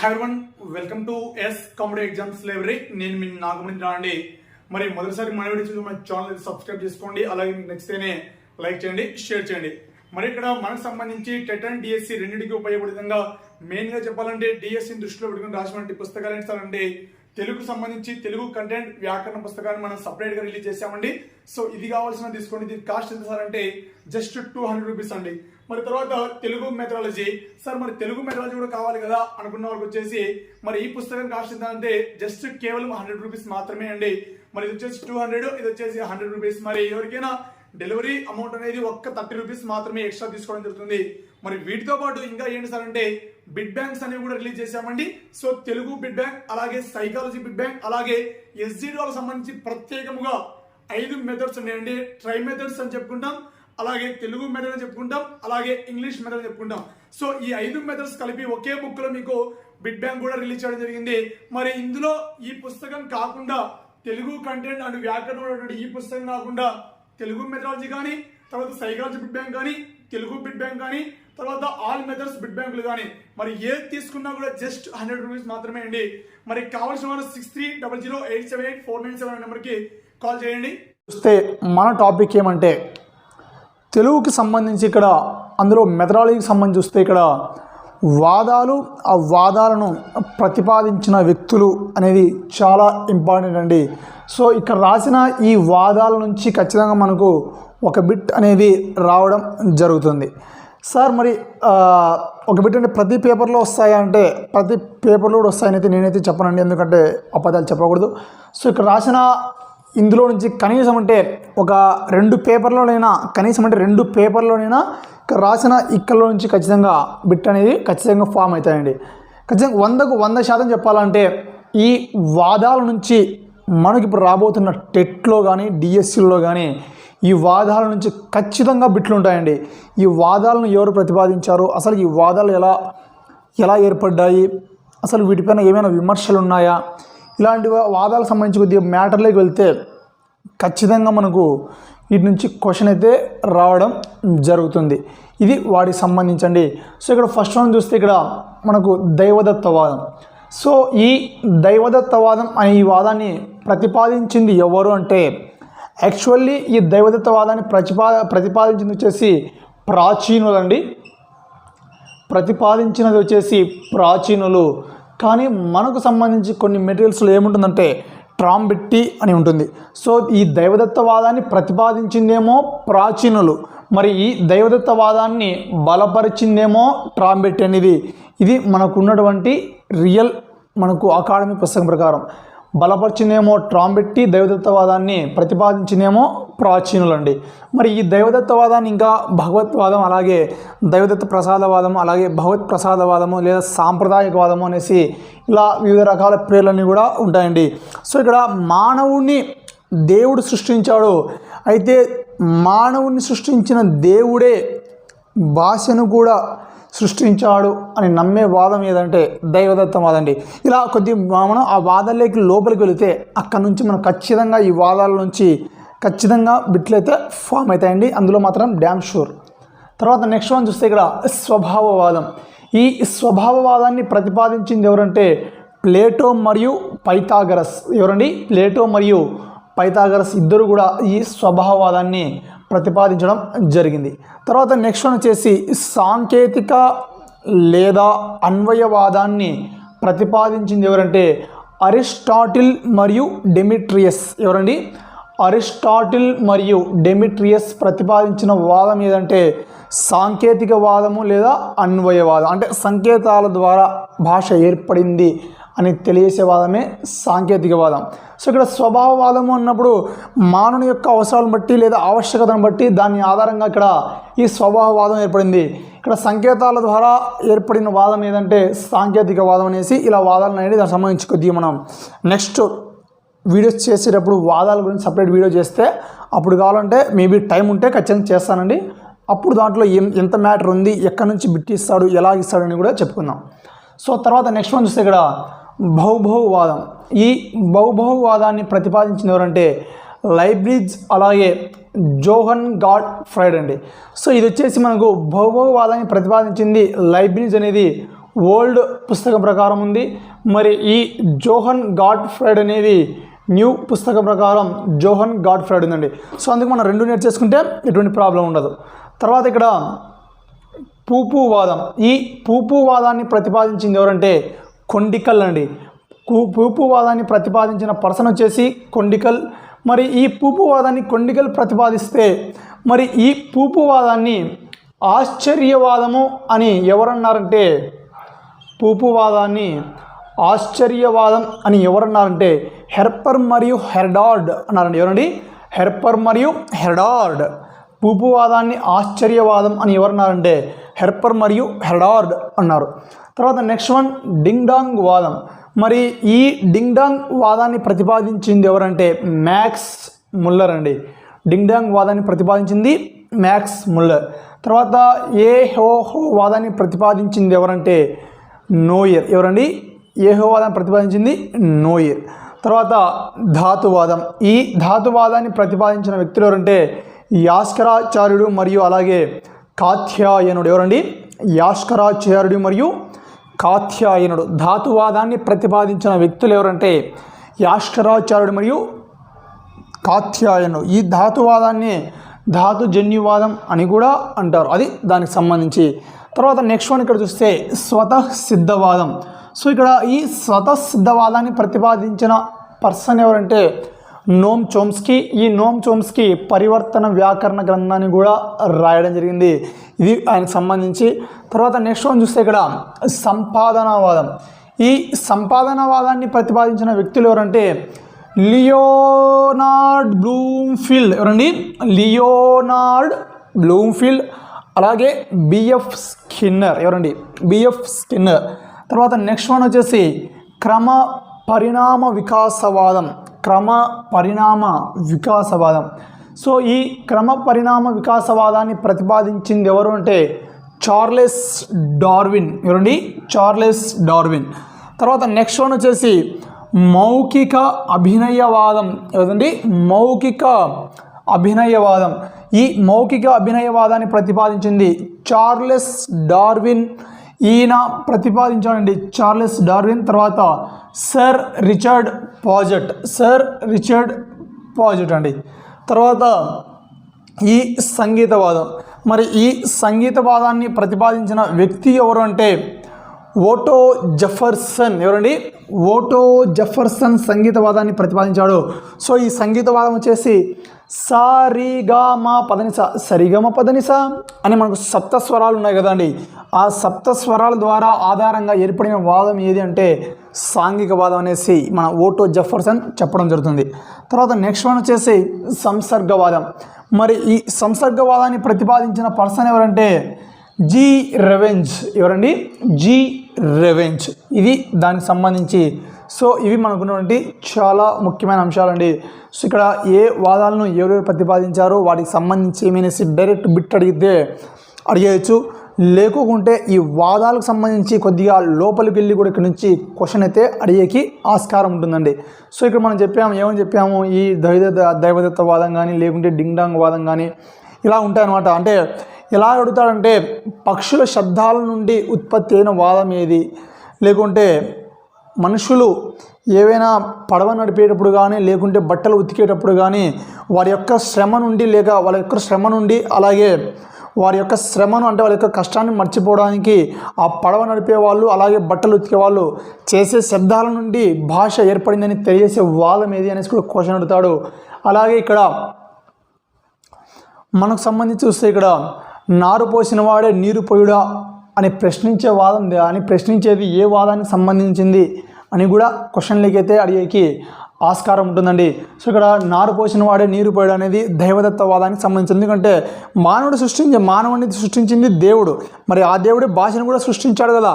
Hi one welcome to S comedy exams library నేను మీ నాగమణి రాండి. మరి మొదటిసారి మన వీడియో చూసి మన ఛానల్ సబ్స్క్రైబ్ చేసుకోండి. అలాగే మీకు నచ్చితేనే లైక్ చేయండి షేర్ చేయండి. మరి ఇక్కడ మనకు సంబంధించి టెట్ అండ్ డిఎస్సి రెండింటికి ఉపయోగపడే విధంగా మెయిన్గా చెప్పాలంటే డిఎస్సి దృష్టిలో పెట్టుకుని రాసినటువంటి పుస్తకాలు ఏంటంటే తెలుగు సంబంధించి తెలుగు కంటెంట్ వ్యాకరణ పుస్తకాన్ని మనం సపరేట్గా రిలీజ్ చేసామండి సో ఇది కావాల్సిన తీసుకోండి. దీని కాస్ట్ ఎంత సార్ అంటే జస్ట్ టూ హండ్రెడ్ రూపీస్ అండి. మరి తర్వాత తెలుగు మెథడాలజీ సార్ మరి తెలుగు మెథడాలజీ కూడా కావాలి కదా అనుకున్న వాళ్ళకి వచ్చేసి మరి ఈ పుస్తకం కాస్ట్ ఎంత అంటే జస్ట్ కేవలం హండ్రెడ్ రూపీస్ మాత్రమే అండి. మరి ఇది వచ్చేసి టూ హండ్రెడ్ ఇది వచ్చేసి హండ్రెడ్ రూపీస్ మరి ఎవరికైనా డెలివరీ అమౌంట్ అనేది ఒక్క థర్టీ రూపీస్ మాత్రమే ఎక్స్ట్రా తీసుకోవడం జరుగుతుంది. మరి వీటితో పాటు ఇంకా ఏంటి సార్ అంటే బిడ్ బ్యాంక్స్ అనేవి కూడా రిలీజ్ చేశామండి. సో తెలుగు బిడ్ బ్యాంక్ అలాగే సైకాలజీ బిడ్ బ్యాంక్ అలాగే ఎస్జీడోలకు సంబంధించి ప్రత్యేకముగా ఐదు మెథడ్స్ ఉన్నాయండి. ట్రై మెథడ్స్ అని చెప్పుకుంటాం అలాగే తెలుగు మెథడ్ అని చెప్పుకుంటాం అలాగే ఇంగ్లీష్ మెథడ్ అని చెప్పుకుంటాం. సో ఈ ఐదు మెథడ్స్ కలిపి ఒకే బుక్లో మీకు బిడ్ బ్యాంక్ కూడా రిలీజ్ చేయడం జరిగింది. మరి ఇందులో ఈ పుస్తకం కాకుండా తెలుగు కంటెంట్ అండ్ వ్యాకరణం ఈ పుస్తకం కాకుండా తెలుగు మెథడాలజీ కానీ తర్వాత సైకాలజీ బిడ్ బ్యాంక్ కానీ తెలుగు బిడ్ బ్యాంక్ కానీ తర్వాత ఆల్ మెథడ్స్ బిడ్ బ్యాంకులు కానీ మరి ఏది తీసుకున్నా కూడా జస్ట్ హండ్రెడ్ రూపీస్ మాత్రమే అండి. మరి కావాల్సిన వారు six three double zero eight seven eight four nine seven నెంబర్కి కాల్ చేయండి. చూస్తే మన టాపిక్ ఏమంటే తెలుగుకి సంబంధించి ఇక్కడ అందులో మెథడాలజీకి సంబంధించి చూస్తే ఇక్కడ వాదాలు ఆ వాదాలను ప్రతిపాదించిన వ్యక్తులు అనేది చాలా ఇంపార్టెంట్ అండి. సో ఇక్కడ రాసిన ఈ వాదాల నుంచి ఖచ్చితంగా మనకు ఒక బిట్ అనేది రావడం జరుగుతుంది. సార్ మరి ఒక బిట్ అంటే ప్రతి పేపర్లో వస్తాయా అంటే ప్రతి పేపర్లో కూడా వస్తాయని అయితే నేనైతే చెప్పనండి. ఎందుకంటే అబద్ధాలు చెప్పకూడదు. సో ఇక్కడ రాసిన ఇందులో నుంచి కనీసం అంటే ఒక రెండు పేపర్లోనైనా కనీసం అంటే రెండు పేపర్లోనైనా ఇక్కడ రాసిన ఇక్కల్లో నుంచి ఖచ్చితంగా బిట్ అనేది ఖచ్చితంగా ఫామ్ అవుతాయండి. ఖచ్చితంగా వందకు వంద శాతం చెప్పాలంటే ఈ వాదాల నుంచి మనకి ఇప్పుడు రాబోతున్న టెట్లో కానీ డిఎస్సిలో కానీ ఈ వాదాల నుంచి ఖచ్చితంగా బిట్లు ఉంటాయండి. ఈ వాదాలను ఎవరు ప్రతిపాదించారు? అసలు ఈ వాదాలు ఎలా ఎలా ఏర్పడ్డాయి? అసలు వీటిపైన ఏమైనా విమర్శలు ఉన్నాయా? ఇలాంటి వాదాలకు సంబంధించి కొద్దిగా మ్యాటర్లోకి వెళ్తే ఖచ్చితంగా మనకు వీటి నుంచి క్వశ్చన్ అయితే రావడం జరుగుతుంది. ఇది వాటికి సంబంధించండి. సో ఇక్కడ ఫస్ట్ వన్ చూస్తే ఇక్కడ మనకు దైవదత్తవాదం. సో ఈ దైవదత్తవాదం అనే ఈ వాదాన్ని ప్రతిపాదించింది ఎవరు అంటే యాక్చువల్లీ ఈ దైవదత్తవాదాన్ని ప్రతిపా ప్రతిపాదించింది వచ్చేసి ప్రాచీనులండి. ప్రతిపాదించినది వచ్చేసి ప్రాచీనులు. కానీ మనకు సంబంధించి కొన్ని మెటీరియల్స్లో ఏముంటుందంటే ట్రాంబెట్టి అని ఉంటుంది. సో ఈ దైవదత్తవాదాన్ని ప్రతిపాదించిందేమో ప్రాచీనులు. మరి ఈ దైవదత్తవాదాన్ని బలపరిచిందేమో ట్రాంబెట్టి అనేది. ఇది మనకు ఉన్నటువంటి రియల్ మనకు అకాడమీ పుస్తకం ప్రకారం. బలపరిచిందేమో ట్రాంబెట్టి దైవదత్తవాదాన్ని ప్రతిపాదించిందేమో ప్రాచీనులండి. మరి ఈ దైవదత్తవాదాన్ని ఇంకా భగవత్వాదం అలాగే దైవదత్త ప్రసాదవాదం అలాగే భగవత్ ప్రసాదవాదము లేదా సాంప్రదాయకవాదము అనేసి ఇలా వివిధ రకాల పేర్లన్నీ కూడా ఉంటాయండి. సో ఇక్కడ మానవుణ్ణి దేవుడు సృష్టించాడు. అయితే మానవుణ్ణి సృష్టించిన దేవుడే భాషను కూడా సృష్టించాడు అని నమ్మే వాదం ఏదంటే దైవదత్తం వాదండి ఇలా కొద్ది మనం ఆ వాదాల్లోకి లోపలికి వెళితే అక్కడ నుంచి మనం ఖచ్చితంగా ఈ వాదాల నుంచి ఖచ్చితంగా బిట్లయితే ఫామ్ అవుతాయండి. అందులో మాత్రం డ్యామ్ షూర్. తర్వాత నెక్స్ట్ వన్ చూస్తే ఇక్కడ స్వభావవాదం. ఈ స్వభావవాదాన్ని ప్రతిపాదించింది ఎవరంటే ప్లేటో మరియు పైథాగరస్ ఎవరండి? ప్లేటో మరియు పైథాగరస్ ఇద్దరు కూడా ఈ స్వభావవాదాన్ని ప్రతిపాదించడం జరిగింది. తర్వాత నెక్స్ట్ వన్ వచ్చేసి సాంకేతిక లేదా అన్వయవాదాన్ని ప్రతిపాదించింది ఎవరంటే అరిస్టాటిల్ మరియు డెమిట్రియస్. ఎవరండి? అరిస్టాటిల్ మరియు డెమిట్రియస్ ప్రతిపాదించిన వాదం ఏదంటే సాంకేతిక వాదము లేదా అన్వయవాదం. అంటే సంకేతాల ద్వారా భాష ఏర్పడింది. అని తెలియజేసే వాదమే సాంకేతికవాదం సో ఇక్కడ స్వభావవాదము అన్నప్పుడు మానవుని యొక్క అవసరాలను బట్టి లేదా ఆవశ్యకతను బట్టి దాని ఆధారంగా ఇక్కడ ఈ స్వభావవాదం ఏర్పడింది. ఇక్కడ సంకేతాల ద్వారా ఏర్పడిన వాదం ఏదంటే సాంకేతికవాదం అనేసి ఇలా వాదాలు అనేది దానికి సంబంధించి కొద్దిగా మనం నెక్స్ట్ వీడియోస్ చేసేటప్పుడు వాదాల గురించి సపరేట్ వీడియో చేస్తే అప్పుడు కావాలంటే మేబీ టైం ఉంటే ఖచ్చితంగా చేస్తానండి. అప్పుడు దాంట్లో ఏం ఎంత మ్యాటర్ ఉంది ఎక్కడి నుంచి బిట్ ఇస్తాడు ఎలా కూడా చెప్పుకుందాం. సో తర్వాత నెక్స్ట్ వన్ చూస్తే ఇక్కడ బౌభౌవాదం ఈ బౌభౌవాదాన్ని ప్రతిపాదించిన ఎవరంటే లైబ్రిడ్జ్ అలాగే జోహన్ గాడ్ ఫ్రైడ్ అండి. సో ఇది వచ్చేసి మనకు బహుబహువాదాన్ని ప్రతిపాదించింది లైబ్రిడ్జ్ అనేది ఓల్డ్ పుస్తకం ప్రకారం ఉంది. మరి ఈ జోహన్ గాడ్ ఫ్రైడ్ అనేది న్యూ పుస్తకం ప్రకారం జోహన్ గాడ్ ఫ్రైడ్ ఉందండి. సో అందుకు మనం రెండు నేర్చేసుకుంటే ఎటువంటి ప్రాబ్లం ఉండదు. తర్వాత ఇక్కడ పూపువాదం. ఈ పూపువాదాన్ని ప్రతిపాదించింది ఎవరంటే కొండికల్ అండి. పూపువాదాన్ని ప్రతిపాదించిన పర్సన్ వచ్చేసి కొండికల్. మరి ఈ పూపువాదాన్ని కొండికల్ ప్రతిపాదిస్తే మరి ఈ పూపువాదాన్ని ఆశ్చర్యవాదము అని ఎవరన్నారంటే పూపువాదాన్ని ఆశ్చర్యవాదం అని ఎవరన్నారంటే హెర్పర్ మరియు హెర్డార్డ్ అన్నారండి. ఎవరండి? హెర్పర్ మరియు హెర్డార్డ్ పూపువాదాన్ని ఆశ్చర్యవాదం అని ఎవరన్నారంటే హెర్పర్ మరియు హెర్డార్డ్ అన్నారు. తర్వాత నెక్స్ట్ వన్ డింగ్ డాంగ్ వాదం. మరి ఈ డింగ్ డాంగ్ వాదాన్ని ప్రతిపాదించింది ఎవరంటే మ్యాక్స్ ముల్లర్ అండి. డింగ్ డాంగ్ వాదాన్ని ప్రతిపాదించింది మ్యాక్స్ ముల్లర్. తర్వాత ఏ హో హో వాదాన్ని ప్రతిపాదించింది ఎవరంటే నోయర్. ఎవరండి? ఏహోవాదాన్ని ప్రతిపాదించింది నోయర్. తర్వాత ధాతువాదం. ఈ ధాతువాదాన్ని ప్రతిపాదించిన వ్యక్తులు ఎవరంటే యాస్కరాచార్యుడు మరియు అలాగే కాత్యాయనుడు ఎవరండి? యాస్కరాచార్యుడు మరియు కాత్యాయనుడు ధాతువాదాన్ని ప్రతిపాదించిన వ్యక్తులు ఎవరంటే యాస్కరాచార్యుడు మరియు కాత్యాయనుడు ఈ ధాతువాదాన్ని ధాతుజన్యువాదం అని కూడా అంటారు. అది దానికి సంబంధించి. తర్వాత నెక్స్ట్ వన్ ఇక్కడ చూస్తే స్వతః సిద్ధవాదం సో ఇక్కడ ఈ స్వతః సిద్ధవాదాన్ని ప్రతిపాదించిన పర్సన్ ఎవరంటే నోమ్ చోమ్స్కి ఈ నోమ్ చోమ్స్కి పరివర్తన వ్యాకరణ గ్రంథాన్ని కూడా రాయడం జరిగింది. ఇది ఆయనకు సంబంధించి. తర్వాత నెక్స్ట్ వన్ చూస్తే ఇక్కడ సంపాదనావాదం. ఈ సంపాదనావాదాన్ని ప్రతిపాదించిన వ్యక్తులు ఎవరంటే లియోనార్డ్ బ్లూమ్ఫీల్డ్. ఎవరండి? Leonard Bloomfield. అలాగే బిఎఫ్ స్కిన్నర్. ఎవరండి? BF Skinner. తర్వాత నెక్స్ట్ వన్ వచ్చేసి క్రమ పరిణామ వికాసవాదం. క్రమ పరిణామ వికాసవాదం. సో ఈ క్రమ పరిణామ వికాసవాదాన్ని ప్రతిపాదించింది ఎవరు అంటే చార్లెస్ డార్విన్. ఎవరండి? Charles Darwin. తర్వాత నెక్స్ట్ వన్ వచ్చేసి మౌఖిక అభినయవాదం. ఏదండి మౌఖిక అభినయవాదం. ఈ మౌఖిక అభినయవాదాన్ని ప్రతిపాదించింది చార్లెస్ డార్విన్. ఈయన ప్రతిపాదించాడండి. చార్లెస్ డార్విన్ తర్వాత sir Richard Paget. Sir Richard Paget అండి. తర్వాత ఈ సంగీతవాదం. మరి ఈ సంగీతవాదాన్ని ప్రతిపాదించిన వ్యక్తి ఎవరు అంటే ఓటో జఫర్సన్ ఎవరండి? ఓటో జఫర్సన్ సంగీతవాదాన్ని ప్రతిపాదించాడు. సో ఈ సంగీతవాదం వచ్చేసి సారీగామా పదనిస సరిగమ పదనిస అని మనకు సప్త స్వరాలు ఉన్నాయి కదండి. ఆ సప్త స్వరాల ద్వారా ఆధారంగా ఏర్పడిన వాదం ఏది అంటే సాంఘిక వాదం అనేసి మన ఓటో జఫర్సన్ చెప్పడం జరుగుతుంది. తర్వాత నెక్స్ట్ వన్ వచ్చేసి సంసర్గవాదం. మరి ఈ సంసర్గవాదాన్ని ప్రతిపాదించిన పర్సన్ ఎవరంటే జీ రెవెంజ్ ఎవరండి? జీ రెవెంజ్ ఇది దానికి సంబంధించి. సో ఇవి మనకున్నటువంటి చాలా ముఖ్యమైన అంశాలండి. సో ఇక్కడ ఏ వాదాలను ఎవరెవరు ప్రతిపాదించారో వాటికి సంబంధించి ఏమైనా డైరెక్ట్ బిట్ అడిగితే అడిగేయచ్చు. లేకుంటే ఈ వాదాలకు సంబంధించి కొద్దిగా లోపలికి వెళ్ళి కూడా ఇక్కడ నుంచి క్వశ్చన్ అయితే అడిగేకి ఆస్కారం ఉంటుందండి. సో ఇక్కడ మనం చెప్పాము ఏమని చెప్పాము? ఈ దైవ దైవదత్త వాదం కానీ లేకుంటే డింగ్ డాంగ్ వాదం కానీ ఇలా ఉంటాయన్నమాట. అంటే ఎలా అడుగుతాడంటే పక్షుల శబ్దాల నుండి ఉత్పత్తి అయిన వాదం ఏది? లేకుంటే మనుషులు ఏవైనా పడవ నడిపేటప్పుడు కానీ లేకుంటే బట్టలు ఉతికేటప్పుడు కానీ వారి యొక్క శ్రమ నుండి లేక వాళ్ళ యొక్క శ్రమ నుండి అలాగే వారి యొక్క శ్రమను అంటే వాళ్ళ యొక్క కష్టాన్ని మర్చిపోవడానికి ఆ పడవ నడిపే వాళ్ళు అలాగే బట్టలు ఉతికే వాళ్ళు చేసే శబ్దాల నుండి భాష ఏర్పడిందని తెలియజేసే వాదం ఏది అనేసి కూడా క్వశ్చన్ అడుగుతాడు. అలాగే ఇక్కడ మనకు సంబంధించి చూస్తే ఇక్కడ నారు పోసిన వాడే నీరు పోయుడా అని ప్రశ్నించే వాదం అని ప్రశ్నించేది ఏ వాదానికి సంబంధించింది అని కూడా క్వశ్చన్లకి అయితే అడిగేకి ఆస్కారం ఉంటుందండి. సో ఇక్కడ నారు పోసిన వాడే నీరు పోయడం అనేది దైవదత్త వాదానికి సంబంధించింది. ఎందుకంటే మానవుడు సృష్టించే మానవుడిని సృష్టించింది దేవుడు. మరి ఆ దేవుడే భాషను కూడా సృష్టించాడు కదా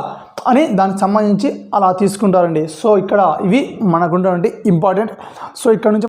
అని దానికి సంబంధించి అలా తీసుకుంటారండి. సో ఇక్కడ ఇవి మనకున్నటువంటి ఇంపార్టెంట్. సో ఇక్కడ నుంచి